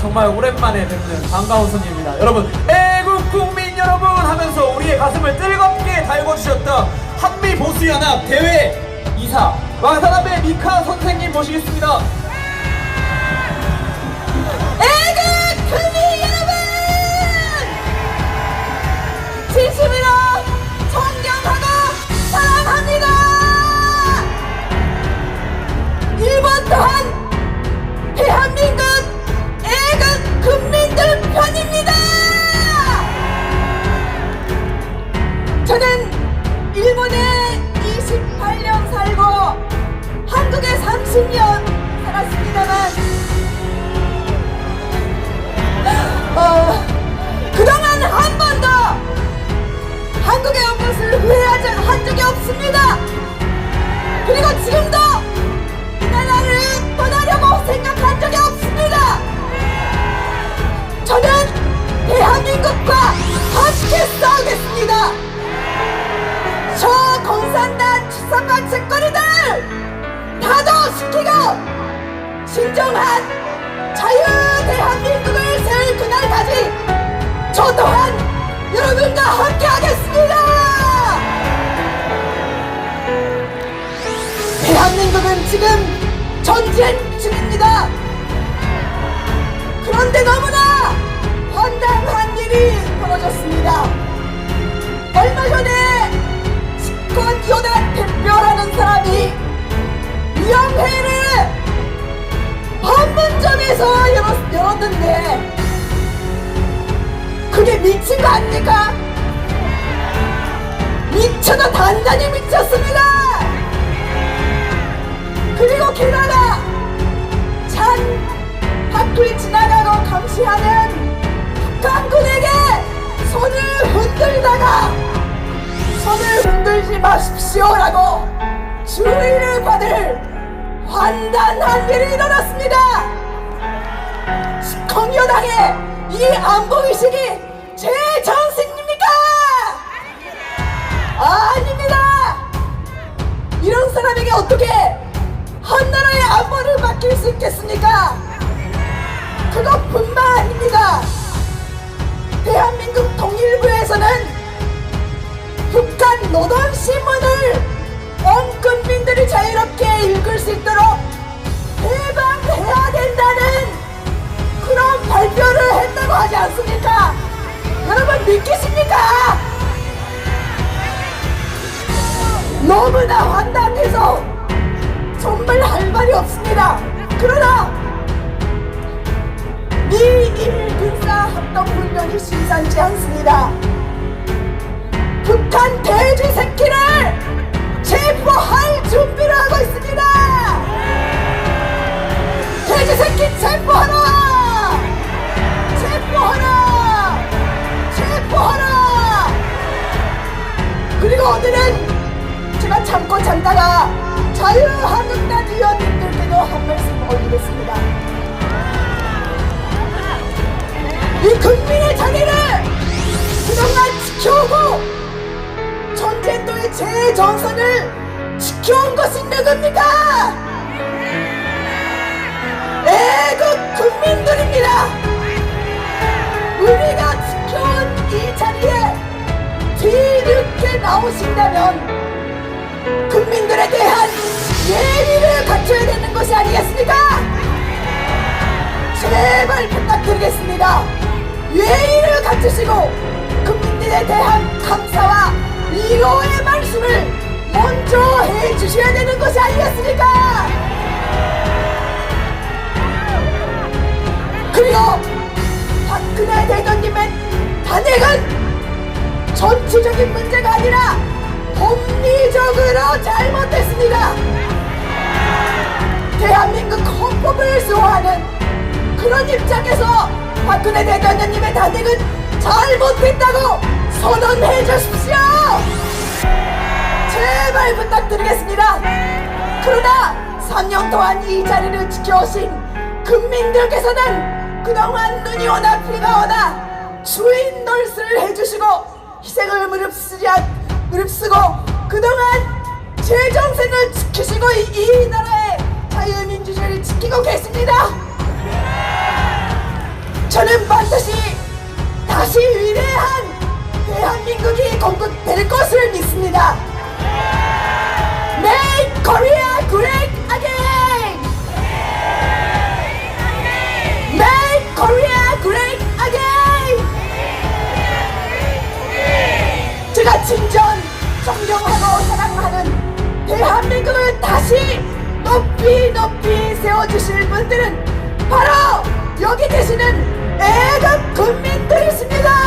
정말 오랜만에 뵙는 반가운 손님입니다. 여러분, 애국 국민 여러분 하면서 우리의 가슴을 뜨겁게 달궈주셨던 한미 보수연합 대회 이사 왕사남의 미카 선생님 모시겠습니다. 애국 국민 여러분! 진심으로 존경하고 사랑합니다! 일본 또한 대한민국 편입니다! 저는 일본에 28년 살고 한국에 30년 살았습니다만 어, 추상과 책거리들 타도시키고 진정한 자유 대한민국을 세울 그날까지 저 또한 여러분과 함께 하겠습니다. 대한민국은 지금 전쟁 중입니다. 그런데 너무나 황당한 일이 벌어졌습니다. 위원회를 판문점에서 열었, 열었는데 그게 미친 거 아닙니까? 미쳐도 단단히 미쳤습니다 그리고 게다가 찬 밖을 지나가고 감시하는 북한군에게 손을 흔들다가 손을 흔들지 마십시오라고 주의를 받을 환단한 일이 일어났습니다. 공여당의 이 안보의식이 제 정신입니까? 아닙니다. 이런 사람에게 어떻게 한 나라의 안보를 맡길 수 있겠습니까? 그것뿐만 아닙니다. 대한민국 통일부에서는 북한 노동신문을 온 국민들이 자유롭게 읽을 수 있도록 해방해야 된다는 그런 발표를 했다고 하지 않습니까? 여러분 믿기십니까? 너무나 황당해서 정말 할 말이 없습니다. 그러나 미일 군사 합동 훈련이 심상치 않습니다. 북한 돼지 새끼를 오늘은 제가 참고 참다가 자유한국당 위원님들께도 한 말씀 올리겠습니다. 이 국민의 자리를 그동안 지켜오고 전쟁도의 제 정선을 지켜온 것이 누굽니까? 애국 국민들입니다. 우리가 지켜온 이 자리에 뒤늦게 나오신다면 국민들에 대한 예의를 갖춰야 되는 것이 아니겠습니까? 제발 부탁드리겠습니다. 예의를 갖추시고 국민들에 대한 감사와 위로의 말씀을 먼저 해주셔야 되는 것이 아니겠습니까? 그리고 박근혜 대통령의 탄핵은 정치적인 문제가 아니라 법리적으로 잘못됐습니다. 대한민국 헌법을 수호하는 그런 입장에서 박근혜 대통령님의 탄핵은 잘못됐다고 선언해 주십시오. 제발 부탁드리겠습니다. 그러나 3년 동안 이 자리를 지켜오신 국민들께서는 그동안 눈이 오나 비가 오나 주인 놀스를 해주시고 희생을 무릅쓰지 않, 무릅쓰고 그동안 제정신을 지키시고 이, 이 나라의 자유민주주의를 지키고 계십니다. 저는 반드시 다시 위대한 진정 존경하고 사랑하는 대한민국을 다시 높이 높이 세워주실 분들은 바로 여기 계시는 애국 국민들이십니다.